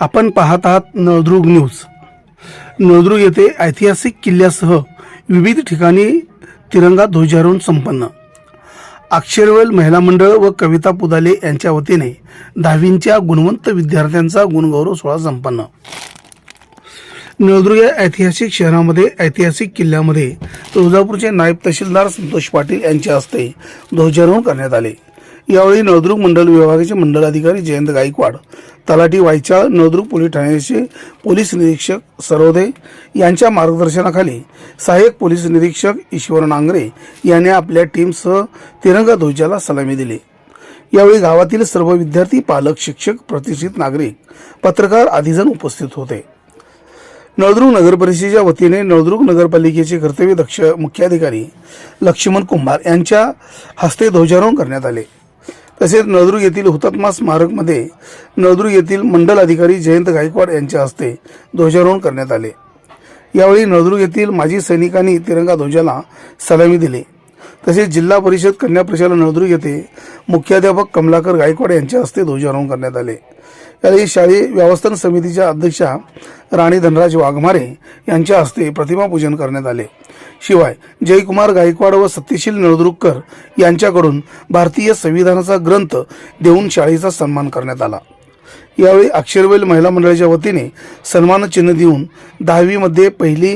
आपण पाहत आहात नळदुर्ग न्यूज. नळदुर्ग येथे ऐतिहासिक किल्ल्यासह विविध ठिकाणी तिरंगा ध्वजारोहण संपन्न. अक्षरवेल महिला मंडळ व कविता पुदाले यांच्या वतीने दहावींच्या गुणवंत विद्यार्थ्यांचा गुणगौरव सोहळा संपन्न. नळदुर्ग या ऐतिहासिक शहरामध्ये ऐतिहासिक किल्ल्यामध्ये तुळजापूरचे नायब तहसीलदार संतोष पाटील यांच्या हस्ते ध्वजारोहण करण्यात आले. यावेळी नळदुर्ग मंडल विभागाचे मंडल अधिकारी जयंत गायकवाड तलाठी वायचाळ नळदुर्ग पोलीस ठाण्याचे पोलीस निरीक्षक सरोदे यांच्या मार्गदर्शनाखाली सहाय्यक पोलीस निरीक्षक ईश्वर नांगरे यांनी आपल्या टीमसह तिरंगा ध्वजाला सलामी दिली. यावेळी गावातील सर्व विद्यार्थी पालक शिक्षक प्रतिष्ठित नागरिक पत्रकार आदीजण उपस्थित होते. नळदुर्ग नगर परिषदेच्या वतीने नळदुर्ग नगरपालिकेचे कर्तव्य दक्ष मुख्याधिकारी लक्ष्मण कुंभार यांच्या हस्ते ध्वजारोहण करण्यात आले. तसेच नळदुर्ग येथील हुतात्मा स्मारकमध्ये नळदुर्ग येथील मंडल अधिकारी जयंत गायकवाड यांच्या हस्ते ध्वजारोहण करण्यात आले. यावेळी नळदुर्ग येथील माजी सैनिकांनी तिरंगा ध्वजाला सलामी दिली. तसेच जिल्हा परिषद कन्या प्रशाला नळदुर्ग येथे मुख्याध्यापक कमलाकर गायकवाड यांच्या हस्ते ध्वजारोहण करण्यात आले. यावेळी शालेय व्यवस्थापन समितीच्या अध्यक्षा राणी धनराज वाघमारे यांच्या हस्ते प्रतिमापूजन करण्यात आले. शिवाय जयकुमार गायकवाड व सत्यशील नळदुर्गकर यांच्याकडून भारतीय संविधानाचा ग्रंथ देऊन शाळेचा सन्मान करण्यात आला. यावेळी अक्षरवेल महिला मंडळाच्या वतीने सन्मान चिन्ह देऊन दहावीमध्ये पहिली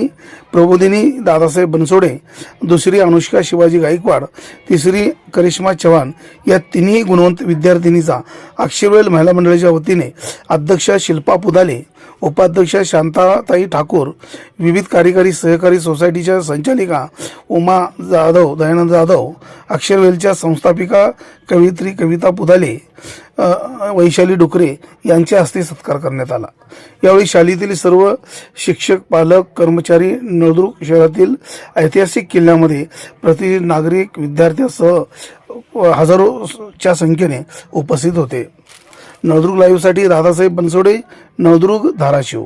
प्रबोधिनी दादासाहेब बनसोडे दुसरी अनुष्का शिवाजी गायकवाड तिसरी करिश्मा चव्हाण या तिन्ही गुणवंत विद्यार्थिनीचा अक्षरवेल महिला मंडळाच्या वतीने अध्यक्षा शिल्पा पुदाले उपाध्यक्ष शांताताई ठाकूर विविध कार्यकारी सहकारी सोसायटीच्या संचालिका उमा जाधव दयानंद जाधव अक्षरवेलच्या संस्थापिका कवित्री कविता पुदाले वैशाली डुकरे यांच्या हस्ते सत्कार करण्यात आला. यावेळी शालेतील सर्व शिक्षक पालक कर्मचारी नळदुर्ग शहरातील ऐतिहासिक किल्ल्यामध्ये प्रति नागरिक विद्यार्थ्यासह हजारोच्या संख्येने उपस्थित होते. नळदुर्ग लाईव्हसाठी दादासाहेब बनसोडे नळदुर्ग धाराशिव.